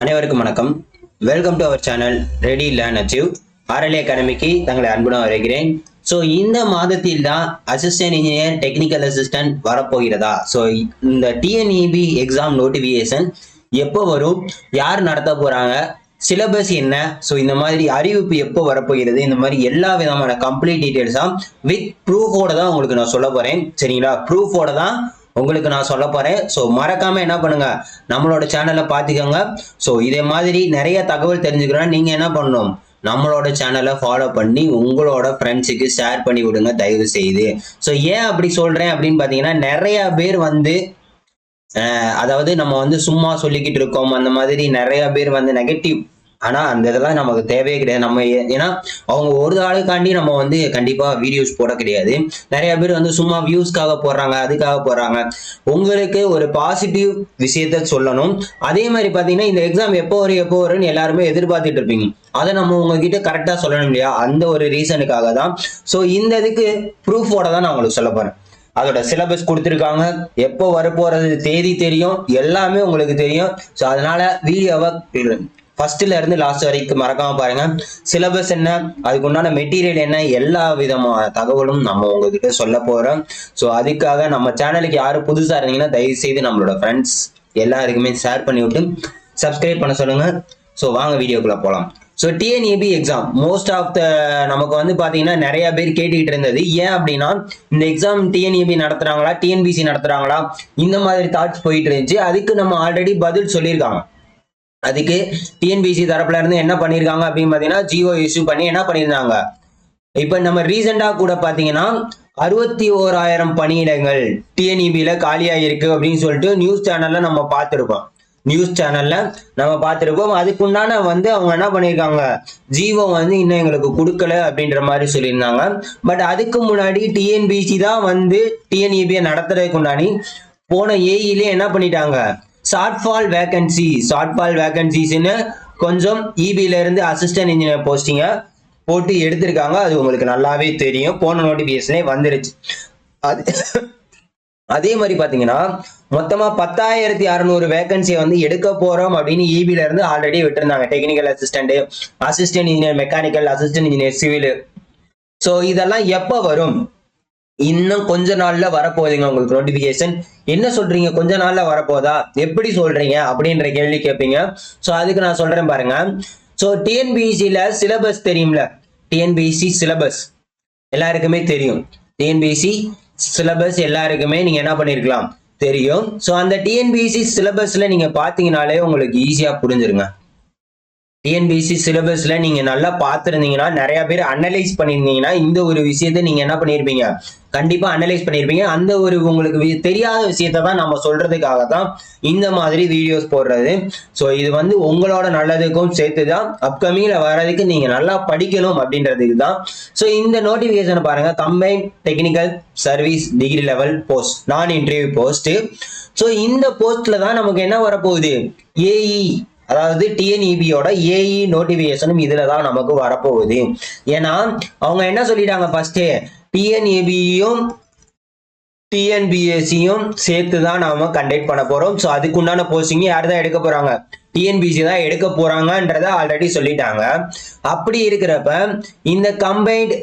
அனைவருக்கும் வணக்கம். Welcome to our channel ready learn achieve RLA அகாடமிக்கு தங்களை அன்புடன் வருகிறேன் ஸோ இந்த மாதத்தில் தான் அசிஸ்டன்ட் இன்ஜினியர் டெக்னிக்கல் அசிஸ்டன்ட் வரப்போகிறதா? ஸோ இந்த டிஎன்இபி எக்ஸாம் நோட்டிஃபிகேஷன் எப்போ வரும்? யார் நடத்த போகிறாங்க சிலபஸ் என்ன? ஸோ இந்த மாதிரி அறிவிப்பு எப்போ வரப்போகிறது? இந்த மாதிரி எல்லா விதமான கம்ப்ளீட் டீட்டெயில்ஸாக வித் ப்ரூஃபோட தான் உங்களுக்கு நான் சொல்ல போகிறேன் சரிங்களா? ப்ரூஃபோட தான் உங்களுக்கு நான் சொல்ல போறேன். ஸோ மறக்காம என்ன பண்ணுங்க? நம்மளோட சேனலை பார்த்துக்கோங்க ஸோ இதே மாதிரி நிறைய தகவல் தெரிஞ்சுக்கிறோம் நீங்க என்ன பண்ணணும்? நம்மளோட சேனலை ஃபாலோ பண்ணி உங்களோட ஃப்ரெண்ட்ஸுக்கு ஷேர் பண்ணி விடுங்க தயவு செய்து. ஸோ ஏன் அப்படி சொல்றேன் அப்படின்னு பார்த்தீங்கன்னா நிறைய பேர் வந்து அதாவது நம்ம வந்து சும்மா சொல்லிக்கிட்டு இருக்கோம். அந்த மாதிரி நிறைய பேர் வந்து நெகட்டிவ் ஆனா அந்த இதெல்லாம் நமக்கு தேவையே கிடையாது. நம்ம ஏ- ஏன்னா அவங்க ஒரு ஆளுக்காண்டி நம்ம வந்து கண்டிப்பா வீடியோஸ் போட கிடையாது. நிறைய பேர் வந்து சும்மா வியூஸ்க்காக போடுறாங்க அதுக்காக போடுறாங்க. உங்களுக்கு ஒரு பாசிட்டிவ் விஷயத்த சொல்லணும். அதே மாதிரி பாத்தீங்கன்னா இந்த எக்ஸாம் எப்போ வரும் எப்போ வரும்னு எல்லாருமே எதிர்பார்த்துட்டு இருப்பீங்க. அதை நம்ம உங்ககிட்ட கரெக்டா சொல்லணும் இல்லையா? அந்த ஒரு ரீசனுக்காக தான். ஸோ இந்த இதுக்கு ப்ரூஃபோட தான் நான் உங்களுக்கு சொல்ல போறேன். அதோட சிலபஸ் கொடுத்துருக்காங்க. எப்போ வரப்போறது தேதி தெரியும். எல்லாமே உங்களுக்கு தெரியும். ஸோ அதனால வீடியோவை ஃபர்ஸ்ட்ல இருந்து லாஸ்ட் வரைக்கும் மறக்காம பாருங்க. சிலபஸ் என்ன அதுக்கு உண்டான மெட்டீரியல் என்ன எல்லா விதமான தகவலும் நம்ம உங்ககிட்ட சொல்ல போறோம். ஸோ அதுக்காக நம்ம சேனலுக்கு யாரும் புதுசா இருந்தீங்கன்னா தயவு செய்து நம்மளோட ஃப்ரெண்ட்ஸ் எல்லாருக்குமே ஷேர் பண்ணி விட்டு சப்ஸ்கிரைப் பண்ண சொல்லுங்க. ஸோ வாங்க வீடியோக்குள்ள போகலாம் so TNEB exam most of the நமக்கு வந்து பார்த்தீங்கன்னா நிறைய பேர் கேட்டுக்கிட்டு இருந்தது. ஏன் அப்படின்னா இந்த எக்ஸாம் டிஎன்இபி நடத்துறாங்களா டிஎன்பிசி நடத்துறாங்களா இந்த மாதிரி தாட்ஸ் போயிட்டு இருந்துச்சு. அதுக்கு நம்ம ஆல்ரெடி பதில் சொல்லியிருக்காங்க. அதுக்கு டிஎன்பிசி தரப்புல இருந்து என்ன பண்ணியிருக்காங்க அப்படின்னு பார்த்தீங்கன்னா ஜியோ இஷ்யூ பண்ணி என்ன பண்ணியிருந்தாங்க இப்போ நம்ம ரீசெண்டாக கூட பார்த்தீங்கன்னா அறுபத்தி ஓராயிரம் பணியிடங்கள் டிஎன்இபியில் காலியாக இருக்கு அப்படின்னு சொல்லிட்டு நியூஸ் சேனலில் நம்ம பார்த்துருக்கோம் நியூஸ் சேனல்ல நம்ம பார்த்துருக்கோம் அதுக்குண்டான வந்து அவங்க என்ன பண்ணியிருக்காங்க ஜீவோ வந்து இன்னும் எங்களுக்கு கொடுக்கல அப்படின்ற மாதிரி சொல்லியிருந்தாங்க. பட் அதுக்கு முன்னாடி டிஎன்பிசி தான் வந்து டிஎன்இபியை நடத்துறதுக்கு முன்னாடி போன ஏஇலே என்ன பண்ணிட்டாங்க? ஷார்ட்ஃபால் வேகன்சி ஷார்ட்ஃபால் வேகன்சிஸ்னு கொஞ்சம் இபில இருந்து அசிஸ்டன்ட் இன்ஜினியர் போஸ்டிங்க போட்டு எடுத்திருக்காங்க. அது உங்களுக்கு நல்லாவே தெரியும். போன நோட்டிபிகேஷனே வந்துருச்சு. அது அதே மாதிரி பாத்தீங்கன்னா மொத்தமா பத்தாயிரத்தி அறுநூறு வேகன்சியை வந்து எடுக்க போறோம் அப்படின்னு இபில இருந்து ஆல்ரெடி விட்டுருந்தாங்க. Technical assistant assistant engineer mechanical assistant engineer civil so இதெல்லாம் எப்போ வரும்? இன்னும் கொஞ்ச நாள்ல வரப்போகுதுங்க உங்களுக்கு நோட்டிபிகேஷன் என்ன சொல்றீங்க? கொஞ்ச நாள்ல வரப்போதா? எப்படி சொல்றீங்க? அப்படின்ற கேள்வி கேட்பீங்க ஸோ அதுக்கு நான் சொல்றேன் பாருங்க. ஸோ டிஎன்பிசியில சிலபஸ் தெரியும்ல? டிஎன்பிசி சிலபஸ் எல்லாருக்குமே தெரியும். டிஎன்பிசி சிலபஸ் எல்லாருக்குமே நீங்க என்ன பண்ணிருக்கலாம்? தெரியும். ஸோ அந்த டிஎன்பிசி சிலபஸ்ல நீங்க பாத்தீங்கனாலே உங்களுக்கு ஈஸியா புரிஞ்சிருங்க. டிஎன்பிசி சிலபஸ்ல நீங்க நல்லா பார்த்துருந்தீங்கன்னா நிறைய பேர் அனலைஸ் பண்ணியிருந்தீங்கன்னா இந்த ஒரு விஷயத்தை நீங்க என்ன பண்ணியிருப்பீங்க கண்டிப்பாக அனலைஸ் பண்ணியிருப்பீங்க அந்த ஒரு உங்களுக்கு வி- தெரியாத விஷயத்தை தான் நம்ம சொல்கிறதுக்காக தான் இந்த மாதிரி வீடியோஸ் போடுறது. ஸோ இது வந்து உங்களோட நல்லதுக்கும் சேர்த்து தான் அப்கமிங்கில் வர்றதுக்கு நீங்கள் நல்லா படிக்கணும் அப்படின்றதுக்கு தான் ஸோ இந்த நோட்டிஃபிகேஷனை பாருங்கள் combine technical service degree level post non interview post so இந்த போஸ்ட்டில் தான் நமக்கு என்ன வரப்போகுது? ஏஇ அதாவது டிஎன்இபியோட ஏஇ நோட்டிஃபிகேஷனும் இதில் தான் நமக்கு வரப்போகுது. ஏன்னா அவங்க என்ன சொல்லிட்டாங்க ஃபஸ்ட்டு டிஎன்ஏபியும் டிஎன்பிஎஸ்சியும் சேர்த்து தான் நாம கண்டக்ட் பண்ண போறோம். ஸோ அதுக்குண்டான போஸ்டிங் யார் தான் எடுக்க போறாங்க? டிஎன்பிசி தான் எடுக்க போறாங்கன்றத ஆல்ரெடி சொல்லிட்டாங்க. அப்படி இருக்கிறப்ப இந்த கம்பைன்ட்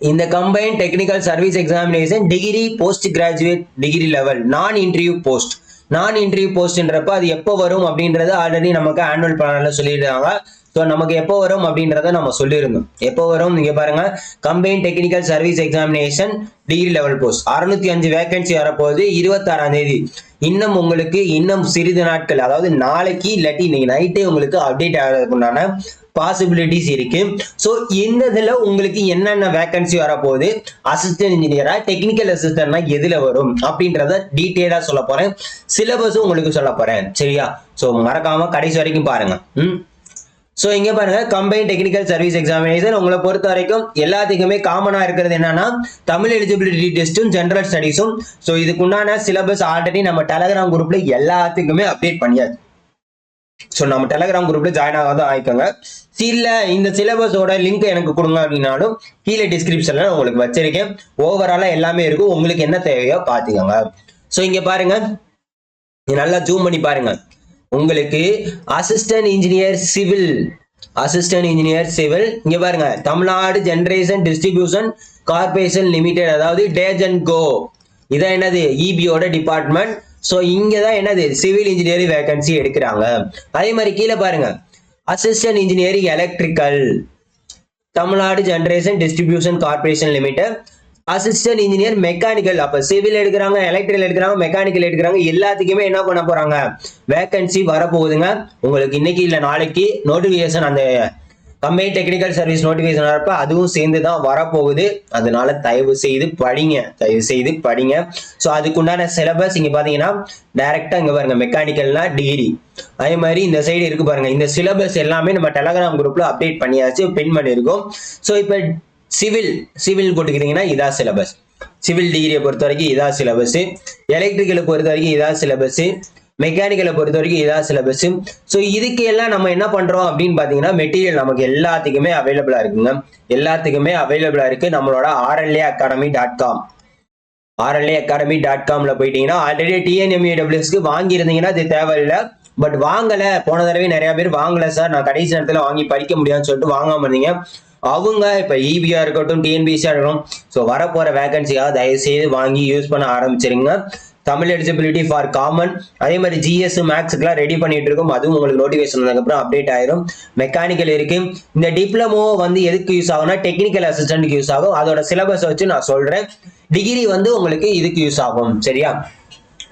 இந்த combine technical service examination degree post graduate degree level non interview post non interview போஸ்ட்ன்றப்ப அது எப்போ வரும் அப்படின்றது ஆல்ரெடி நமக்கு ஆனுவல் பிளானில் சொல்லியிருக்காங்க. ஸோ நமக்கு எப்போ வரும் அப்படின்றத நம்ம சொல்லியிருந்தோம். எப்போ வரும்? நீங்க பாருங்க. Combine technical service examination degree level post அறுநூத்தி அஞ்சு வேகன்சி வரப்போகுது. இருபத்தாறாம் தேதி. இன்னும் உங்களுக்கு இன்னும் சிறிது நாட்கள் அதாவது நாளைக்கு இல்லாட்டி இன்னைக்கு நைட்டே உங்களுக்கு அப்டேட் ஆகிறதுக்குண்டான பாசிபிலிட்டிஸ் இருக்கு. ஸோ இந்த இதில் உங்களுக்கு என்னென்ன வேகன்சி வரப்போகுது? அசிஸ்டன்ட் இன்ஜினியரா டெக்னிக்கல் அசிஸ்டன்ட்னா எதுல வரும்? அப்படின்றத டீட்டெயிலாக சொல்ல போறேன். சிலபஸும் உங்களுக்கு சொல்ல போறேன். சரியா? ஸோ மறக்காம கடைசி வரைக்கும் பாருங்க. ம்? ஸோ இங்கே பாருங்க கம்பைன் டெக்னிக்கல் சர்வீஸ் எக்ஸாமினேஷன் உங்களை பொறுத்த வரைக்கும் எல்லாத்துக்குமே காமனாக இருக்கிறது என்னன்னா தமிழ் எலிஜிபிலிட்டி டெஸ்ட்டும் ஜென்ரல் ஸ்டடீஸும் ஸோ இதுக்குண்டான சிலபஸ் ஆல்ரெடி நம்ம டெலகிராம் குரூப்ல எல்லாத்துக்குமே அப்டேட் பண்ணியாச்சு. ஸோ நம்ம டெலகிராம் குரூப்ல ஜாயின் ஆகாத ஆயிக்கோங்க. சில இந்த சிலபஸோட லிங்க் எனக்கு கொடுங்க அப்படின்னாலும் கீழே டிஸ்கிரிப்ஷன்ல உங்களுக்கு வச்சிருக்கேன். ஓவராலா எல்லாமே இருக்கும். உங்களுக்கு என்ன தேவையோ பார்த்துக்கோங்க. ஸோ இங்க பாருங்க. நல்லா ஜூம் பண்ணி பாருங்க. உங்களுக்கு assistant engineer civil assistant engineer civil இங்க பாருங்க Tamil Nadu generation distribution corporation limited அதாவது டேஜன் கோ இதான் என்னது? இபியோட டிபார்ட்மெண்ட் ஸோ இங்கே தான் என்னது? சிவில் இன்ஜினியரிங் வேகன்சி எடுக்கிறாங்க. அதே மாதிரி கீழே பாருங்க assistant engineering electrical Tamil Nadu generation distribution corporation limited assistant engineer mechanical அப்ப சிவில் எடுக்கிறாங்க எலக்ட்ரிக்கல் எடுக்கிறாங்க மெக்கானிக்கல் எடுக்கிறாங்க எல்லாத்துக்குமே என்ன பண்ண போறாங்க? வேகன்சி வரப்போகுதுங்க. உங்களுக்கு இன்னைக்கு இல்ல நாளைக்கு நோட்டிபிகேஷன் அந்த கம்பெனி டெக்னிக்கல் சர்வீஸ் நோட்டிபிகேஷன் வரப்ப அதுவும் சேர்ந்து தான் வரப்போகுது. அதனால தயவு செய்து படிங்க தயவு செய்து படிங்க. ஸோ அதுக்குண்டான சிலபஸ் இங்க பாத்தீங்கன்னா டைரக்டா இங்க பாருங்க மெக்கானிக்கல்னா டிகிரி அதே மாதிரி இந்த சைடு இருக்கு பாருங்க இந்த சிலபஸ் எல்லாமே நம்ம டெலகிராம் குரூப்ல அப்டேட் பண்ணியாச்சு பின் பண்ணியிருக்கோம். ஸோ இப்போ சிவில் சிவில் போட்டுக்கிறீங்கன்னா இதான் சிலபஸ் சிவில் டிகிரியை பொறுத்த வரைக்கும் இதான் சிலபஸ் எலக்ட்ரிக்கலை பொறுத்த வரைக்கும் இதான் சிலபஸ் மெக்கானிக்கலை பொறுத்த வரைக்கும் இதான் சிலபஸ் ஸோ இதுக்கு எல்லாம் நம்ம என்ன பண்றோம் அப்படின்னு பார்த்தீங்கன்னா மெட்டீரியல் நமக்கு எல்லாத்துக்குமே அவைலபிளா இருக்குங்க. எல்லாத்துக்குமே அவைலபிளா இருக்கு. நம்மளோட RLA academy dot com RLA academy dot காம்ல போயிட்டீங்கன்னா ஆல்ரெடி டிஎன்எம்ஏடபிள்யூஸ்க்கு வாங்கியிருந்தீங்கன்னா அது தேவையில்லை. பட் வாங்கல. போன தடவை நிறைய பேர் வாங்கல சார். நான் கடைசி நேரத்தில் வாங்கி படிக்க முடியாதுன்னு சொல்லிட்டு வாங்காம இருந்தீங்க. அவங்க இப்போ இபியா இருக்கட்டும் டிஎன்பிசியா இருக்கட்டும் ஸோ வரப்போற வேகன்சியாக தயவு செய்து வாங்கி யூஸ் பண்ண ஆரம்பிச்சிருங்க. தமிழ் எலிஜிபிலிட்டி ஃபார் காமன் அதே மாதிரி ஜிஎஸ் மேக்ஸுக்கெல்லாம் ரெடி பண்ணிட்டு இருக்கோம். அதுவும் உங்களுக்கு நோட்டிஃபிகேஷன் வந்ததுக்கப்புறம் அப்டேட் ஆயிரும். மெக்கானிக்கல் இருக்கு. இந்த டிப்ளமோ வந்து எதுக்கு யூஸ் ஆகும்னா டெக்னிக்கல் அசிஸ்டன்ட்டுக்கு யூஸ் ஆகும். அதோட சிலபஸ் வச்சு நான் சொல்றேன். டிகிரி வந்து உங்களுக்கு இதுக்கு யூஸ் ஆகும். சரியா?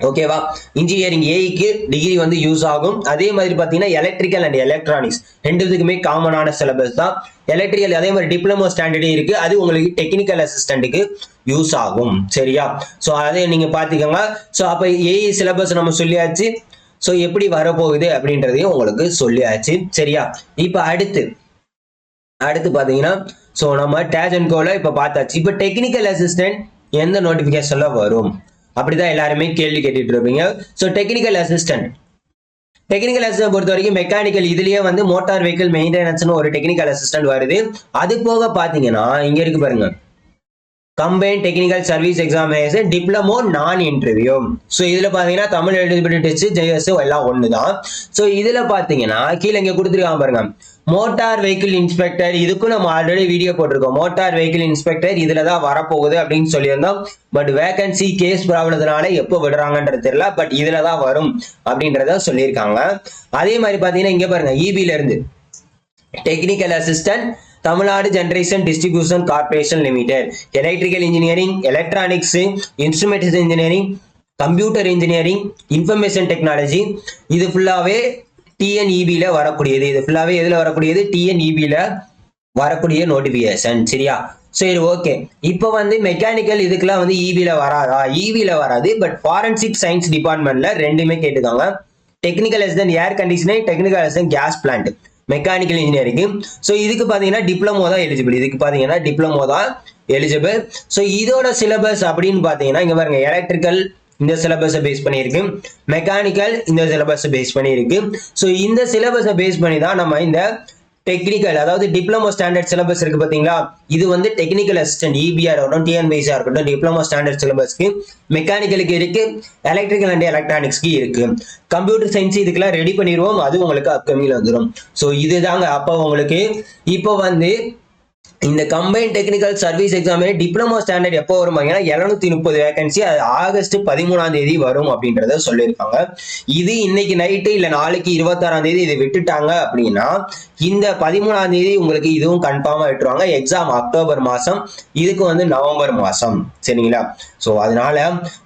ஓகேவா இன்ஜினியரிங் ஏஐக்கு டிகிரி வந்து யூஸ் ஆகும். அதே மாதிரி பார்த்தீங்கன்னா எலக்ட்ரிக்கல் அண்ட் எலக்ட்ரானிக்ஸ் ரெண்டுத்துக்குமே காமனான சிலபஸ் தான். எலக்ட்ரிக்கல் அதே மாதிரி டிப்ளமோ ஸ்டாண்டர்டே இருக்கு. அது உங்களுக்கு டெக்னிக்கல் அசிஸ்டண்ட்டுக்கு யூஸ் ஆகும். சரியா? ஸோ அதை நீங்க பார்த்துக்கோங்க. ஸோ அப்போ ஏஐ சிலபஸ் நம்ம சொல்லியாச்சு. ஸோ எப்படி வரப்போகுது அப்படின்றதையும் உங்களுக்கு சொல்லியாச்சு. சரியா? இப்போ அடுத்து அடுத்து பார்த்தீங்கன்னா ஸோ நம்ம டேஜன் கோல இப்போ பார்த்தாச்சு. இப்போ டெக்னிக்கல் அசிஸ்டன்ட் எந்த நோட்டிஃபிகேஷன்ல வரும்? அப்படிதான் எல்லாருமே கேள்வி கேட்டுட்டு இருப்பீங்க. So technical assistant technical assistant பொறுத்த வரைக்கும் மெக்கானிக்கல் இதுலயே வந்து மோட்டார் வெஹிக்கிள் மெயின்டெனன்ஸ்னு ஒரு டெக்னிக்கல் அசிஸ்டன்ட் வருது. அது போக பாத்தீங்கன்னா இங்க இருக்கு பாருங்க. Combine technical service examination diploma non interview so இதில் பார்த்தீங்கன்னா தமிழ் எலிஜிபிலிட்டி டெஸ்ட் ஜெயஸ் எல்லாம் ஒன்று தான் ஸோ இதில் பார்த்தீங்கன்னா கீழே இங்கே கொடுத்துருக்காங்க பாருங்க. மோட்டார் வெஹிக்கிள் இன்ஸ்பெக்டர் இதுக்கும் நம்ம ஆல்ரெடி வீடியோ போட்டிருக்கோம். மோட்டார் வெஹிக்கிள் இன்ஸ்பெக்டர் இதில் தான் வரப்போகுது அப்படின்னு சொல்லியிருந்தோம். பட் வேகன்சி கேஸ் ப்ராப்ளத்தினால எப்போ விடுறாங்கன்றது தெரியல. பட் இதில் தான் வரும் அப்படின்றத சொல்லியிருக்காங்க. அதே மாதிரி பார்த்தீங்கன்னா இங்கே பாருங்க இபியிலேருந்து technical assistant Tamil Nadu generation distribution corporation limited electrical engineering electronics instrumentation engineering computer engineering information technology இது ஃபுல்லாகவே டிஎன்இபியில் வரக்கூடியது. இது ஃபுல்லாகவே எதில் வரக்கூடியது? டிஎன்இபியில் வரக்கூடிய நோட்டிஃபிகேஷன் சரியா? சரி ஓகே இப்போ வந்து மெக்கானிக்கல் இதுக்கெல்லாம் வந்து இபியில் வராதா? இபியில் வராது. பட் ஃபாரன்சிக் சயின்ஸ் டிபார்ட்மெண்ட்டில் ரெண்டுமே கேட்டுக்காங்க technical assistant air conditioning technical assistant gas plant mechanical engineering so இதுக்கு பார்த்தீங்கன்னா டிப்ளமோ தான் எலிஜிபிள் இதுக்கு பார்த்தீங்கன்னா டிப்ளமோ தான் எலிஜிபிள் ஸோ இதோட சிலபஸ் அப்படின்னு பார்த்தீங்கன்னா இங்கே பாருங்க எலக்ட்ரிக்கல் இந்த சிலபஸை பேஸ் பண்ணியிருக்கு. மெக்கானிக்கல் இந்த சிலபஸை பேஸ் பண்ணியிருக்கு. ஸோ இந்த சிலபஸை பேஸ் பண்ணி தான் நம்ம இந்த டெக்னிக்கல் அதாவது டிப்ளமோ ஸ்டாண்டர்ட் சிலபஸ் இருக்கு பாத்தீங்களா இது வந்து டெக்னிக்கல் அசிஸ்டன்ட் இபிஆர் இருக்கட்டும் டிஎன்பிசிஆர் இருக்கட்டும் டிப்ளமோ ஸ்டாண்டர்ட் சிலபஸ்க்கு மெக்கானிக்கலுக்கு இருக்கு எலக்ட்ரிக்கல் அண்ட் எலக்ட்ரானிக்ஸ்க்கு இருக்கு. கம்ப்யூட்டர் சயின்ஸ் இதுக்கெல்லாம் ரெடி பண்ணிடுவோம் அது உங்களுக்கு அப்கமிங்ல வந்துடும் ஸோ இதுதாங்க அப்போ உங்களுக்கு இப்போ வந்து இந்த கம்பைன் டெக்னிக்கல் சர்வீஸ் எக்ஸாமே டிப்ளமோ ஸ்டாண்டர்ட் எப்போ வரும் பார்த்தீங்கன்னா எழுநூத்தி முப்பது வேகன்சி அது ஆகஸ்ட் பதிமூணாம் தேதி வரும் அப்படின்றத சொல்லியிருக்காங்க. இது இன்னைக்கு நைட்டு இல்லை நாளைக்கு இருபத்தாறாம் தேதி இதை விட்டுட்டாங்க அப்படின்னா இந்த பதிமூணாம் தேதி உங்களுக்கு இதுவும் கன்ஃபார்மாக விட்டுருவாங்க. எக்ஸாம் அக்டோபர் மாசம் இதுக்கு வந்து நவம்பர் மாசம். சரிங்களா? ஸோ அதனால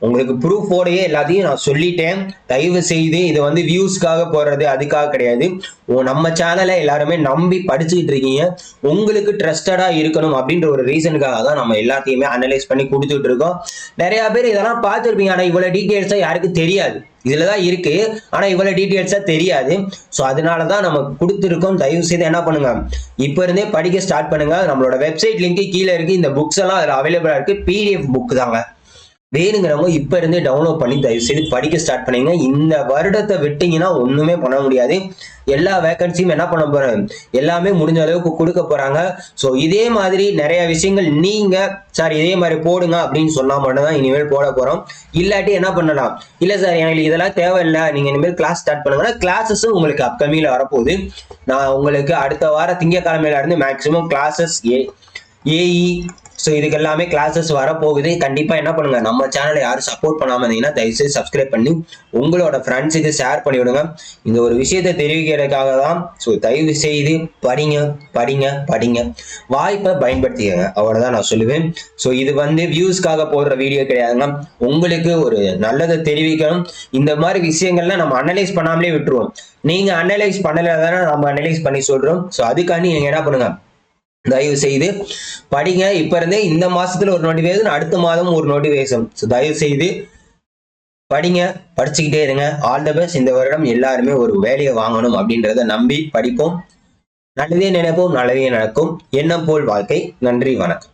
உங்களுக்கு ப்ரூஃபோடையே எல்லாத்தையும் நான் சொல்லிட்டேன். தயவு செய்து இது வந்து வியூஸ்க்காக போடுறது அதுக்காக கிடையாது. ஓ, நம்ம சேனலை எல்லாருமே நம்பி படிச்சுக்கிட்டு இருக்கீங்க. உங்களுக்கு ட்ரஸ்டடா இருக்கணும் அப்படின்ற ஒரு ரீசனுக்காக தான் நம்ம எல்லாத்தையுமே அனலைஸ் பண்ணி கொடுத்துட்டு இருக்கோம். நிறைய பேர் இதெல்லாம் பார்த்துருப்பீங்க. ஆனால் இவ்வளவு டீட்டெயில்ஸா யாருக்கும் தெரியாது. இதில் தான் இருக்கு. ஆனா இவ்வளவு டீட்டெயில்ஸா தெரியாது. ஸோ அதனால தான் நம்ம கொடுத்துருக்கோம். தயவு செய்து என்ன பண்ணுங்க. இப்போ இருந்தே படிக்க ஸ்டார்ட் பண்ணுங்க. நம்மளோட வெப்சைட் லிங்க் கீழே இருக்கு. இந்த புக்ஸ் எல்லாம் அதில் அவைலபிளா இருக்கு. பிடிஎஃப் புக் தாங்க. வேணுங்கிறவங்க இப்ப இருந்தே டவுன்லோட் பண்ணி தயவு செய்து படிக்க ஸ்டார்ட் பண்ணிங்க இந்த வருடத்தை விட்டீங்கன்னா ஒண்ணுமே பண்ண முடியாது. எல்லா வேகன்சியும் என்ன பண்ண போகிறேன் எல்லாமே முடிஞ்ச அளவுக்கு கொடுக்க போறாங்க. ஸோ இதே மாதிரி நிறைய விஷயங்கள் நீங்க சார் இதே மாதிரி போடுங்க அப்படின்னு சொன்னா மட்டும்தான் இனிமேல் போட போறோம். இல்லாட்டி என்ன பண்ணலாம்? இல்ல சார் எனக்கு இதெல்லாம் தேவையில்லை. நீங்க இனிமேல் கிளாஸ் ஸ்டார்ட் பண்ணுங்கன்னா கிளாஸஸும் உங்களுக்கு அப்கமிங்ல வரப்போகுது. நான் உங்களுக்கு அடுத்த வாரம் திங்கக்கிழமையில இருந்து maximum classes A AE so இதுக்கு எல்லாமே கிளாஸஸ் வரப்போகுது. கண்டிப்பாக என்ன பண்ணுங்க? நம்ம சேனலை யாரும் சப்போர்ட் பண்ணாம இருந்தீங்கன்னா தயவுசெய்து சப்ஸ்கிரைப் பண்ணி உங்களோட ஃப்ரெண்ட்ஸுக்கு ஷேர் பண்ணி விடுங்க. இந்த ஒரு விஷயத்தை தெரிவிக்கிறதுக்காக தான் ஸோ தயவு செய்து படிங்க படிங்க படிங்க. வாய்ப்பை பயன்படுத்திக்கங்க. அவ்வளோதான் நான் சொல்லுவேன். ஸோ இது வந்து வியூஸ்க்காக போடுற வீடியோ கிடையாதுங்க. உங்களுக்கு ஒரு நல்லதை தெரிவிக்கணும். இந்த மாதிரி விஷயங்கள்லாம் நம்ம அனலைஸ் பண்ணாமலே விட்டுருவோம். நீங்கள் அனலைஸ் பண்ணல தானே நம்ம அனலைஸ் பண்ணி சொல்கிறோம் ஸோ அதுக்காண்டி நீங்கள் என்ன பண்ணுங்க? தயவு செய்து படிங்க. இப்ப இருந்தே இந்த மாசத்துல ஒரு நோட்டிஃபிகேஷன் அடுத்த மாதம் ஒரு நோட்டிஃபிகேஷன் ஸோ தயவு செய்து படிங்க. படிச்சுக்கிட்டே இருங்க. ஆல் த பெஸ்ட் இந்த வருடம் எல்லாருமே ஒரு வேலையை வாங்கணும் அப்படின்றத நம்பி படிப்போம். நல்லதே நினைப்போம். நல்லதே நடக்கும். எண்ணம் போல் வாழ்க்கை. நன்றி. வணக்கம்.